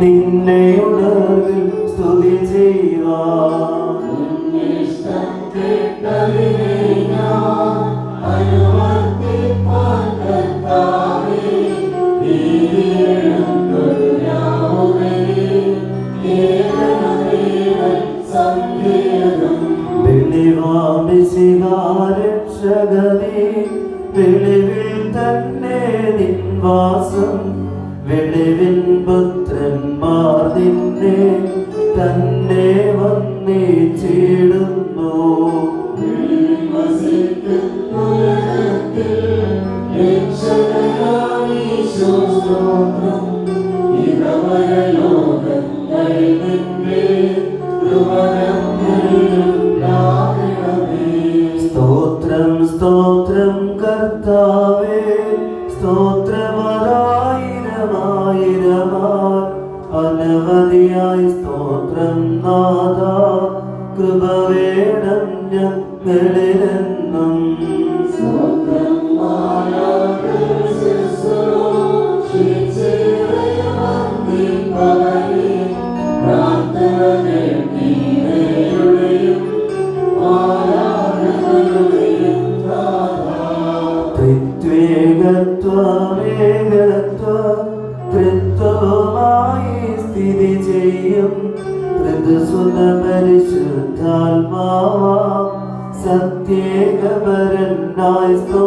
നിന്നെ ഉണർവിൽ സ്തുതി ചെയ്യുവാൻ വെളിവാമിശികാരക്ഷകനേ വെളിവിൽ തന്നെ നിൻവാസം തന്നെ വന്നിച്ചിടുന്നു സ്തോത്രം സ്തോത്രം കർത്താവേ സ്തോത്രമതായിരമായിരമാർ അനവധിയായി നാഥ കൃപ വേണം ഞങ്ങളിലെന്നും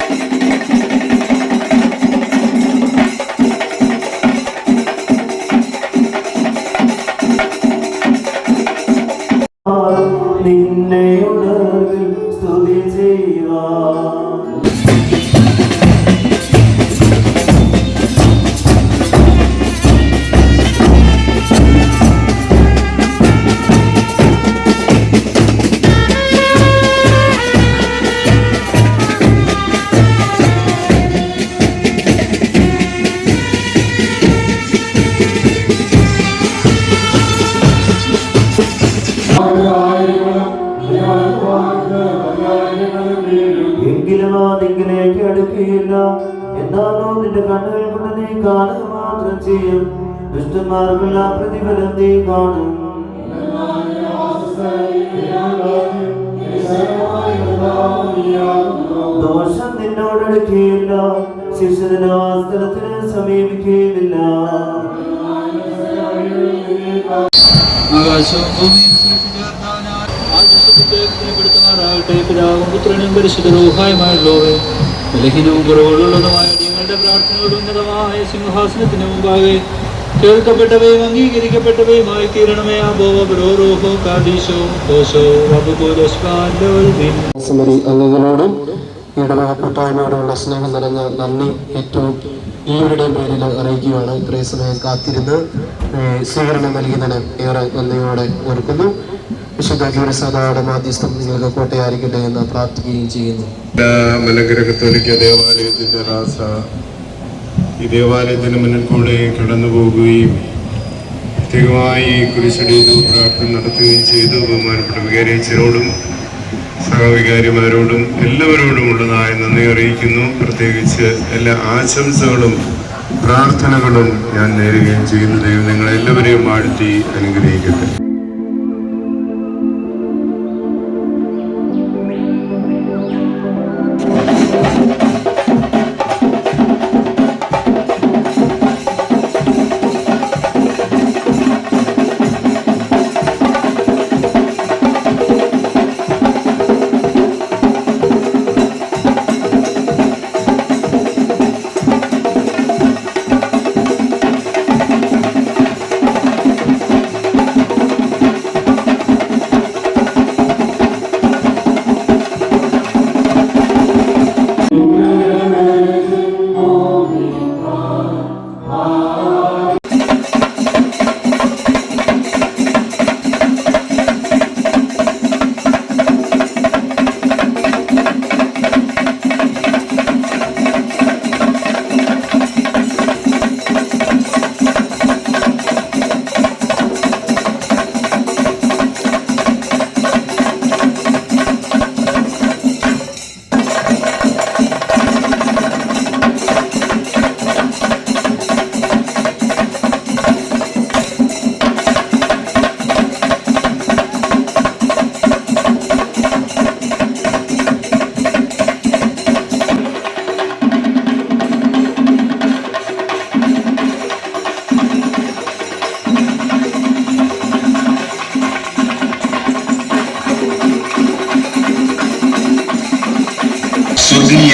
Yeah. ചെയ്യും. ദുഷ്ടന്മാർക്കുള്ള പ്രതിഫലം നീ കാണും. ദോഷം നിന്നോടടുക്കുകയില്ല ശിഷ്യന് ആ സ്ഥലത്തിന് സമീപിക്കുകയുമില്ല ആകാശവും ഭൂമിയും സൃഷ്ടിച്ചേർത്തവനാൽ ആകാശത്തിന്റെ പിടുത്തമാറാകട്ടെ പിതാവും പുത്രനും പരിശുദ്ധ റൂഹായുമായുള്ളവേ. ബലഹീനവും കുറവുകളുള്ളതുമായ നിങ്ങളുടെ പ്രാർത്ഥനകളുടെ ഉന്നതമായ സിംഹാസനത്തിന് മുമ്പാകെ കേൾക്കപ്പെട്ടവയും അംഗീകരിക്കപ്പെട്ടവയുമായി തീരണമേ. അബോവ ബ്രോറോഹോ കാദീശോ ദോശോ വബുപോലസ്വാൻഡോൽവിൻ സമരി അംഗങ്ങളോടും ഇടവക കൂട്ടായ്മയോടുള്ള സ്നേഹം നിറഞ്ഞ നന്ദി ഏറ്റവും ഈവരുടെ പേരിൽ അറിയിക്കുകയാണ്. ഇത്രയും സമയം കാത്തിരുന്ന് സ്വീകരണം നൽകുന്നതിന് ഏറെ നന്ദിയോടെ ഓർക്കുന്നു. എന്ന് പ്രാർത്ഥിക്കുകയും മലങ്കര ഈ ദേവാലയത്തിന് മുന്നിൽ കൂടെ കടന്നു പോകുകയും പ്രത്യേകമായി പ്രാർത്ഥന നടത്തുകയും ചെയ്തു. ബഹുമാനപ്പെട്ട വികാരിച്ചരോടും സഹവികാരിമാരോടും എല്ലാവരോടും ഉള്ളതായ നന്ദി അറിയിക്കുന്നു. പ്രത്യേകിച്ച് എല്ലാ ആശംസകളും പ്രാർത്ഥനകളും ഞാൻ നേരുകയും ചെയ്യുന്നു. ദൈവം നിങ്ങളെല്ലാവരെയും വാഴ്ത്തി അനുഗ്രഹിക്കട്ടെ.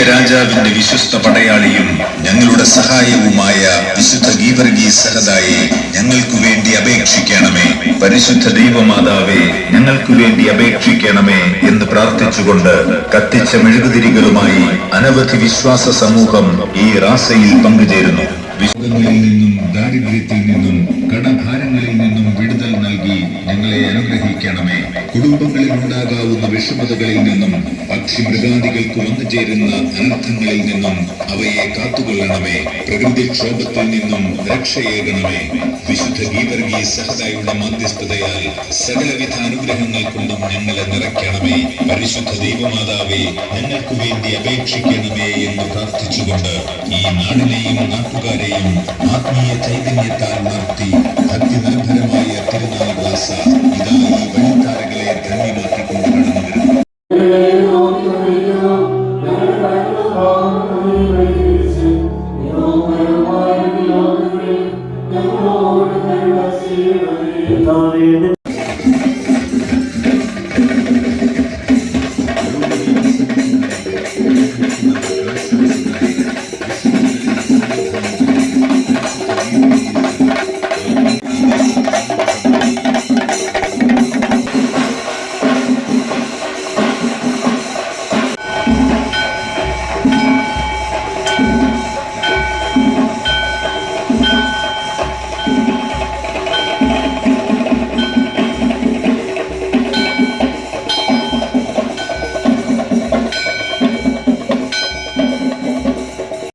രാജാവിന്റെ വിശ്വസ്ത പടയാളിയും ഞങ്ങളുടെ സഹായവുമായ വിശുദ്ധ ഗീവർഗി സഹതായെ ഞങ്ങൾക്കു വേണ്ടി അപേക്ഷിക്കണമേ. പരിശുദ്ധ ദൈവമാതാവേ ഞങ്ങൾക്കു വേണ്ടി അപേക്ഷിക്കണമേ എന്ന് പ്രാർത്ഥിച്ചുകൊണ്ട് കത്തിച്ച മെഴുകുതിരികളുമായി അനവധി വിശ്വാസ സമൂഹം ഈ റാസയിൽ പങ്കുചേരുന്നു. വിശ്വങ്ങളിൽ നിന്നും ദാരിദ്ര്യത്തിൽ നിന്നും കടഭാരങ്ങളിൽ നിന്നും ഞങ്ങളെ അനുഗ്രഹിക്കണമേ. കുടുംബങ്ങളിൽ ഉണ്ടാകാവുന്ന വിഷമതകളിൽ നിന്നും പക്ഷി മൃഗാദികൾക്ക് വന്നു ചേരുന്ന അനർത്ഥങ്ങളിൽ നിന്നും അവയെ കാത്തുകൊള്ളണമേ. പ്രകൃതിക്ഷോഭത്തിൽ നിന്നും രക്ഷയേകണമേ. വിശുദ്ധ ഗീവർഗീ സഹതായുടെ മധ്യസ്ഥതയാൽ സകലവിധ അനുഗ്രഹങ്ങൾ കൊണ്ടും ഞങ്ങളെ നിറയ്ക്കണമേ. പരിശുദ്ധ ദൈവമാതാവേ ഞങ്ങൾക്ക് വേണ്ടി അപേക്ഷിക്കണമേ എന്ന് പ്രാർത്ഥിച്ചുകൊണ്ട് ഈ നാടിനെയും നാട്ടുകാരെയും ആത്മീയ ചൈതന്യത്താൽ നിർത്തി ഭക്തി നിർഭരമായ തിരുനാൾ ಧನ್ಯವಾದಗಳು